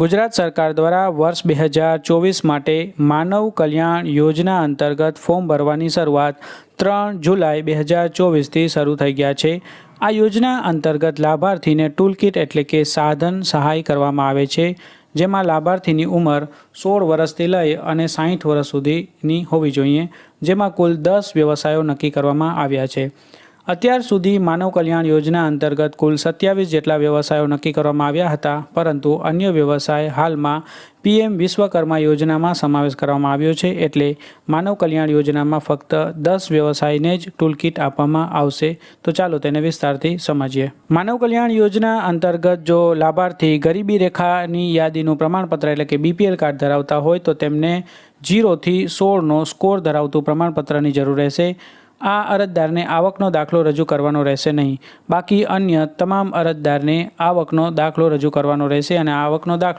ગુજરાત સરકાર દ્વારા વર્ષ બે હજાર ચોવીસ માટે માનવ કલ્યાણ યોજના અંતર્ગત ફોર્મ ભરવાની શરૂઆત ત્રણ જુલાઈ બે હજાર ચોવીસથી શરૂ થઈ ગયા છે. આ યોજના અંતર્ગત લાભાર્થીને ટૂલકીટ એટલે કે સાધન સહાય કરવામાં આવે છે, જેમાં લાભાર્થીની ઉંમર સોળ વર્ષથી લઈ અને સાહીઠ વર્ષ સુધીની હોવી જોઈએ, જેમાં કુલ દસ વ્યવસાયો નક્કી કરવામાં આવ્યા છે. અત્યાર સુધી માનવ કલ્યાણ યોજના અંતર્ગત કુલ સત્યાવીસ જેટલા વ્યવસાયો નક્કી કરવામાં આવ્યા હતા, પરંતુ અન્ય વ્યવસાય હાલમાં પીએમ વિશ્વકર્મા યોજનામાં સમાવેશ કરવામાં આવ્યો છે એટલે માનવ કલ્યાણ યોજનામાં ફક્ત દસ વ્યવસાયને જ ટૂલકિટ આપવામાં આવશે. તો ચાલો તેને વિસ્તારથી સમજીએ. માનવ કલ્યાણ યોજના અંતર્ગત જો લાભાર્થી ગરીબી રેખાની યાદીનું પ્રમાણપત્ર એટલે કે બીપીએલ કાર્ડ ધરાવતા હોય તો તેમને જીરોથી સોળનો સ્કોર ધરાવતું પ્રમાણપત્રની જરૂર રહેશે. આ અરજદારને આવકનો દાખલો રજૂ કરવાનો રહેશે નહીં. બાકી અન્ય તમામ અરજદારને આવકનો દાખલો રજૂ કરવાનો રહેશે અને આવકનો દાખલો